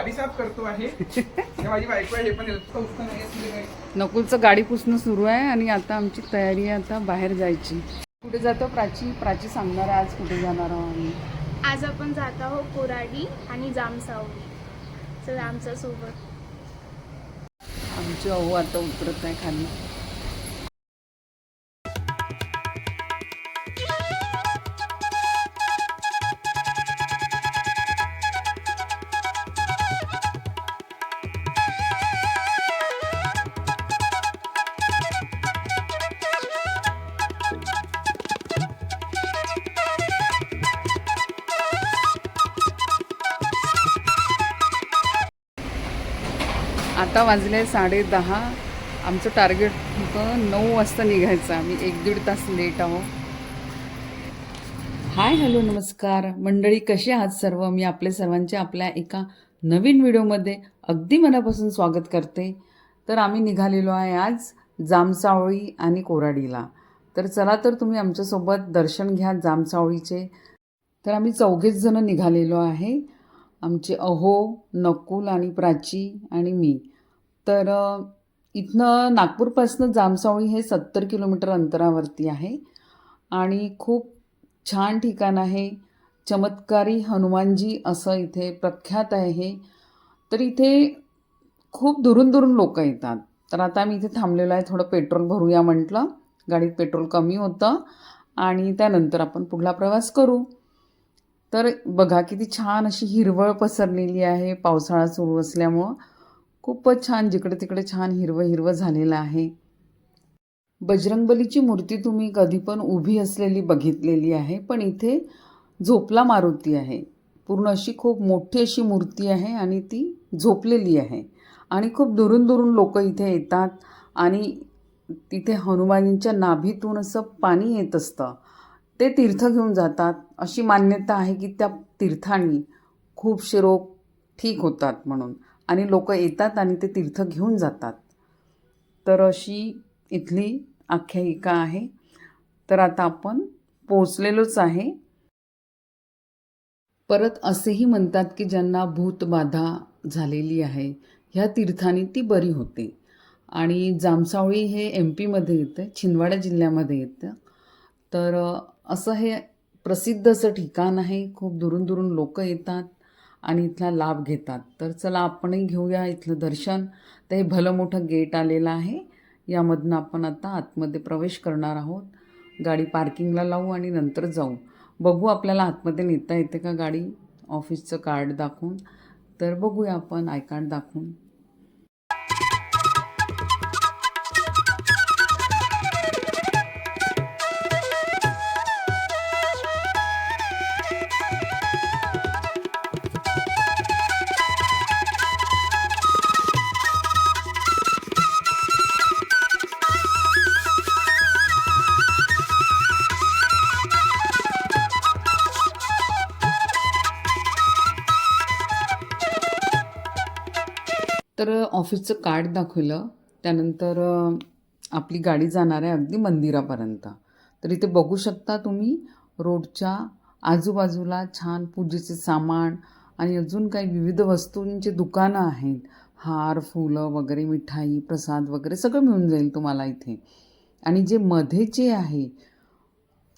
गाडी साफ करतो आहे. माझी बायको आहे पण नाही. नकुलचं गाडी पुसणं सुरू आहे आणि आता आमची तयारी आहे आता बाहेर जायची. कुठे जातो प्राची? प्राची सांगणार आहे आज कुठे जाणार आहोत आम्ही. आज आपण जात आहोत कोराडी आणि जामसावली. चला आमच्यासोबत आमची अहो आता उतरत आहे खाली. आता वाजले साडे दहा. आमचं टार्गेट होतं नऊ वाजता निघायचं. आम्ही एक दीड तास लेट आहोत. हाय हॅलो नमस्कार. मंडळी कशी आहात सर्व? मी आपले सर्वांचे आपल्या एका नवीन व्हिडिओमध्ये अगदी मनापासून स्वागत करते. तर आम्ही निघालेलो आहे आज जामसावळी आणि कोराडीला. तर चला तर तुम्ही आमच्यासोबत दर्शन घ्या जामसावळीचे. तर आम्ही चौघेच जणं निघालेलो आहे. आमचे अहो नकुल आणि प्राची आणि मी. तर इथनं नागपूरपासनं जामसावळी हे सत्तर किलोमीटर अंतरावरती आहे. आणि खूप छान ठिकाण आहे. चमत्कारी हनुमानजी असं इथे प्रख्यात आहे. हे तर इथे खूप दुरून दुरून लोक येतात. तर आता मी इथे थांबलेलो आहे. थोडं पेट्रोल भरूया म्हटलं. गाडीत पेट्रोल कमी होतं. आणि त्यानंतर आपण पुढला प्रवास करू. तर बघा किती छान अशी हिरवळ पसरलेली आहे. पावसाळा सुरू असल्यामुळं. खूपच छान जिकडे तिकडे छान हिरवं हिरवं झालेलं आहे. बजरंगबलीची मूर्ती तुम्ही कधी पण उभी असलेली बघितलेली आहे पण इथे झोपला मारुती आहे. पूर्ण अशी खूप मोठी अशी मूर्ती आहे आणि ती झोपलेली आहे. आणि खूप दुरून दुरून लोक इथे येतात आणि तिथे हनुमानींच्या नाभीतून असं पाणी येत असतं. ते तीर्थ घेऊन जातात. अशी मान्यता आहे की त्या तीर्थांनी खूपशे रोग ठीक होतात म्हणून. आणि लोक येतात आणि ते तीर्थ घेऊन जातात. तर अशी इथली आख्यायिका आहे. तर आता आपण पोचलेलोच आहे. परत असेही म्हणतात की ज्यांना भूतबाधा झालेली आहे ह्या तीर्थांनी ती बरी होते. आणि जामसावळी हे एम पीमध्ये येतं छिंदवाडा जिल्ह्यामध्ये येतं. तर असं हे प्रसिद्ध असं ठिकाण आहे. खूप दुरून दुरून लोक येतात. आणि इथला लाभ घेतात. तर चला आपणही घेऊया इथलं दर्शन. तर हे भलं मोठं गेट आलेलं आहे. यामधनं आपण आता आतमध्ये प्रवेश करणार आहोत. गाडी पार्किंगला लावू आणि नंतर जाऊ. बघू आपल्याला आतमध्ये नेता येते का गाडी? ऑफिसचं कार्ड दाखवून. तर बघूया आपण आय कार्ड दाखवून. तर ऑफिसचं कार्ड दाखवलं. त्यानंतर आपली गाडी जाणार आहे अगदी मंदिरापर्यंत. तर इथे बघू शकता तुम्ही रोडच्या आजूबाजूला छान पूजेचे सामान आणि अजून काही विविध वस्तूंचे दुकानं आहेत. हार फुलं वगैरे मिठाई प्रसाद वगैरे सगळं मिळून जाईल तुम्हाला इथे. आणि जे मध्येचे आहे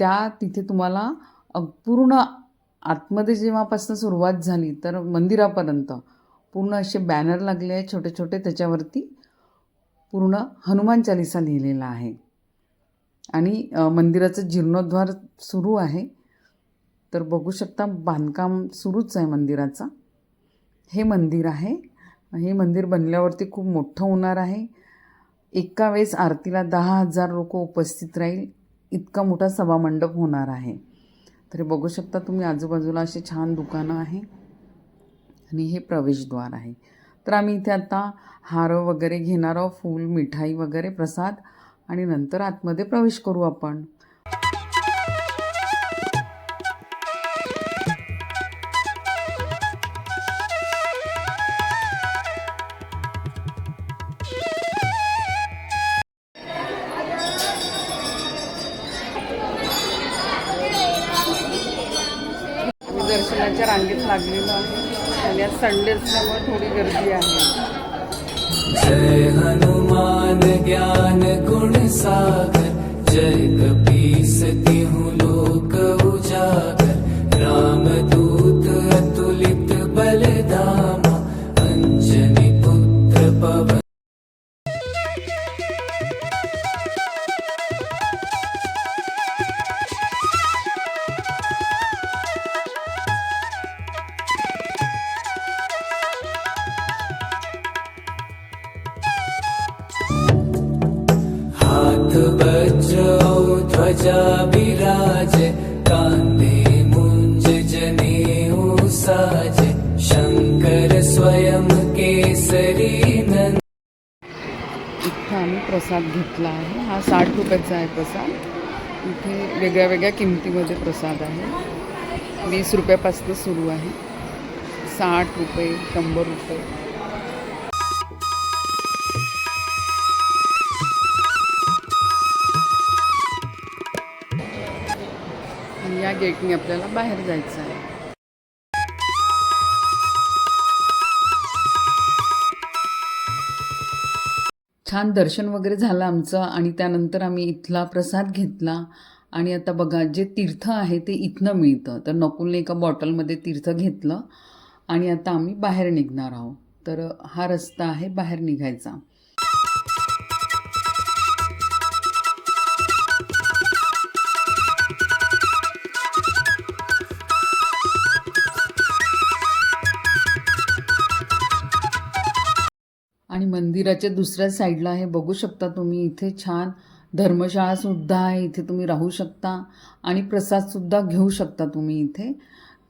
त्या तिथे तुम्हाला पूर्ण आतमध्ये जेव्हापासून सुरुवात झाली तर मंदिरापर्यंत पूर्ण असे बॅनर लागले आहे छोटे छोटे त्याच्यावरती पूर्ण हनुमान चालिसा लिहिलेला आहे. आणि मंदिराचं जीर्णोद्धार सुरू आहे. तर बघू शकता बांधकाम सुरूच आहे मंदिराचं. हे मंदिर आहे. हे मंदिर बनल्यावरती खूप मोठं होणार आहे. एका वेळेस आरतीला दहा हजार लोक उपस्थित राहील. इतका मोठा सभामंडप होणार आहे. तर बघू शकता तुम्ही आजूबाजूला असे छान दुकानं आहे आणि हे प्रवेशद्वार आहे. तर आम्ही इथे आता हारं वगैरे घेणार आहोत फूल मिठाई वगैरे प्रसाद आणि नंतर आतमध्ये प्रवेश करू आपण. दर्शनाच्या रांगेत लागलेलं आहे. आणि आज संडे असल्यामुळे थोडी गर्दी आहे. जय हनुमान ज्ञान गुण सागर जय कपीस तिहु लोक उजागर राम ध्वजा विराज कांधे मुंज जनेऊ साज शंकर स्वयं केसरी नंद इथं आम्ही प्रसाद घेतला आहे. हा साठ रुपयाचा आहे प्रसाद. इथे वेगळ्या वेगळ्या किमतीमध्ये प्रसाद आहे. वीस रुपयापासून सुरू आहे. साठ रुपये शंभर रुपये. गेटने आपल्याला बाहेर जायचं आहे. छान दर्शन वगैरे झालं आमचं आणि त्यानंतर आम्ही इथला प्रसाद घेतला. आणि आता बघा जे तीर्थ आहे ते इथनं मिळतं. तर नकुलने एका बॉटलमध्ये तीर्थ घेतलं आणि आता आम्ही बाहेर निघणार आहोत. तर हा रस्ता आहे बाहेर निघायचा. मंदिराच्या दुसऱ्या साईडला हे बघू शकता तुम्ही इथे छान धर्मशाळासुद्धा आहे. इथे तुम्ही राहू शकता आणि प्रसादसुद्धा घेऊ शकता तुम्ही इथे.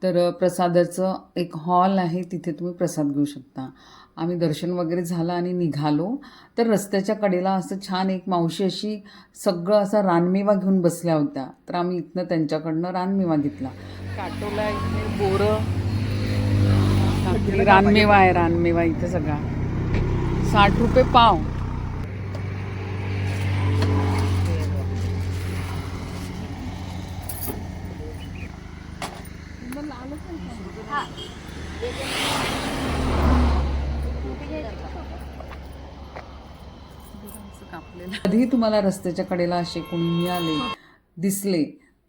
तर प्रसादाचं एक हॉल आहे तिथे तुम्ही प्रसाद घेऊ शकता. आम्ही दर्शन वगैरे झालं आणि निघालो. तर रस्त्याच्या कडेला असं छान एक मावशी अशी सगळं असा रानमेवा घेऊन बसल्या होत्या. तर आम्ही इथनं त्यांच्याकडनं रानमेवा घेतला. काटोला इथे बोरं. रानमेवा आहे रानमेवा इथे सगळा. साठ रुपये पाव. कधीही तुम्हाला रस्त्याच्या कडेला असे कोणी मिळाले दिसले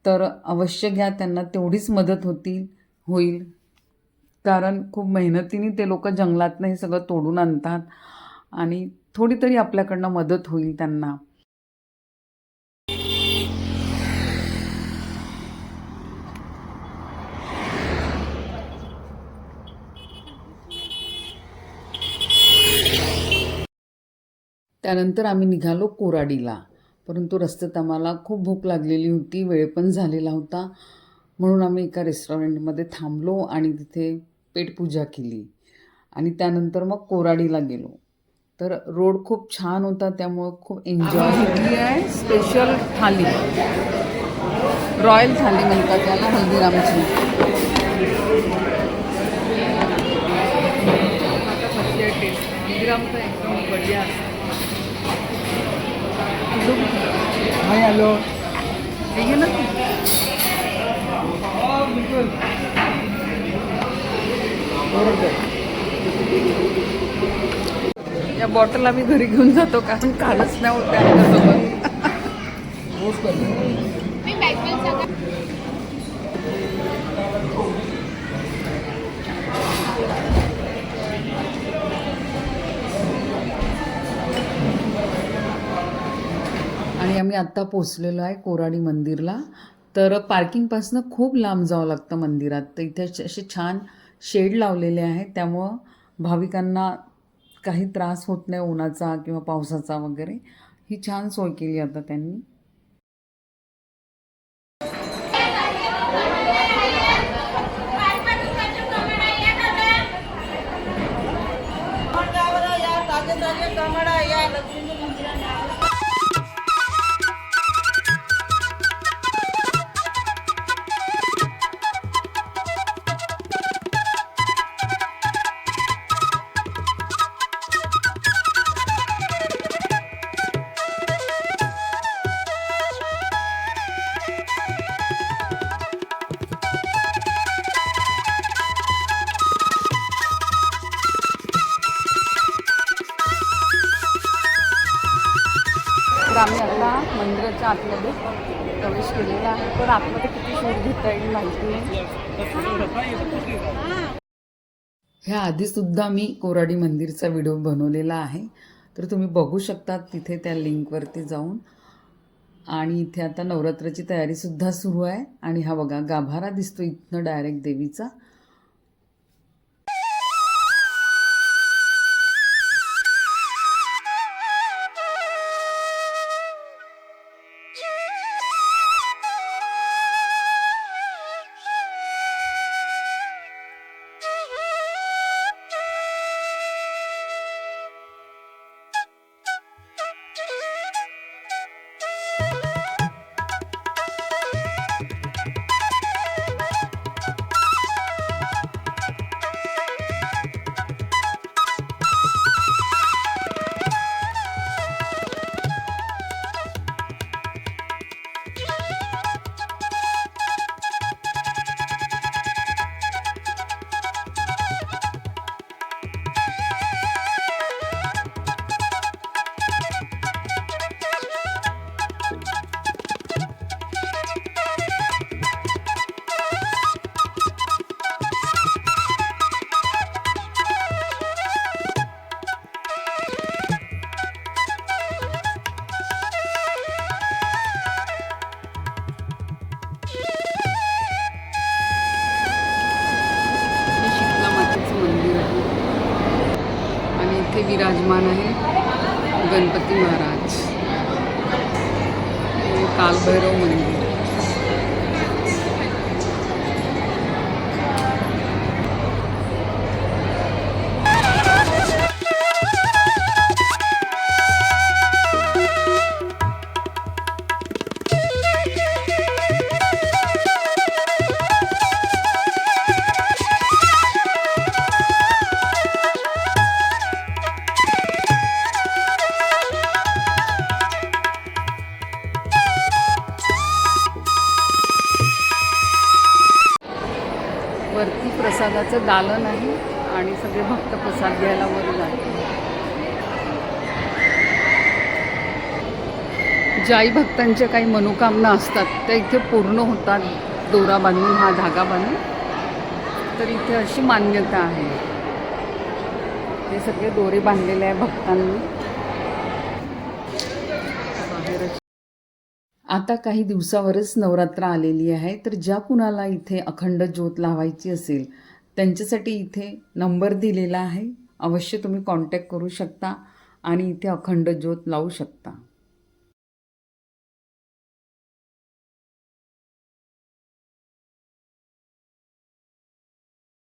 तर अवश्य घ्या त्यांना तेवढीच मदत होतील होईल. कारण खूप मेहनतीने ते लोक जंगलातनं हे सगळं तोडून आणतात. आणि थोडी तरी आपल्याकडनं मदत होईल त्यांना. त्यानंतर आम्ही निघालो कोराडीला. परंतु रस्त्यात आम्हाला खूप भूक लागलेली होती वेळ पण झालेला होता. म्हणून आम्ही एका रेस्टॉरंटमध्ये थांबलो आणि तिथे पेटपूजा केली. आणि त्यानंतर मग कोराडीला गेलो. तर रोड खूप छान होता त्यामुळं खूप एन्जॉय घेतली आहे. स्पेशल थाली. रॉयल थाली म्हणतात त्याला हल्दीरामची. हल्दीरामचं एकदम बढिया हाय हॅलो हे ना. या बॉटल आम्ही घरी घेऊन जातो कारण कालच नाही होते आमच्यासोबत आणि आम्ही आत्ता पोचलेलो आहे कोराडी मंदिरला. तर पार्किंगपासनं खूप लांब जावं लागतं मंदिरात. तर इथे असे छान शेड लावलेले आहेत. त्यामुळं भाविकांना काही त्रास होत नाही उन्हाचा किंवा पावसाचा वगैरे. ही छान सोय केली आता त्यांनी. मंदिराच्या आतमध्ये प्रवेश केलेला आहे. पण आतमध्ये किती शोध घेता येईल माहिती नाही. ह्या आधीसुद्धा मी कोराडी मंदिरचा व्हिडिओ बनवलेला आहे. तर तुम्ही बघू शकता तिथे त्या लिंकवरती जाऊन. आणि इथे आता नवरात्राची तयारीसुद्धा सुरू आहे. आणि हा बघा गाभारा दिसतो इथनं डायरेक्ट देवीचा. विराजमान आहे गणपती महाराज. कालभैरव मंदिर. वरती प्रसादाचं दालन आहे आणि सगळे भक्त प्रसाद घ्यायला वर जातात. ज्याही भक्तांच्या काही मनोकामना असतात त्या इथे पूर्ण होतात दोरा बांधून हा धागा बांधून. तर इथे अशी मान्यता आहे. हे सगळे दोरे बांधलेले आहे भक्तांनी. आता काही दिवसावरच नवरात्र आलेली आहे तर ज्या कुणाला इथे अखंड ज्योत लावायची असेल त्यांच्यासाठी इथे नंबर दिलेला आहे. अवश्य तुम्ही कॉन्टॅक्ट करू शकता आणि इथे अखंड ज्योत लावू शकता.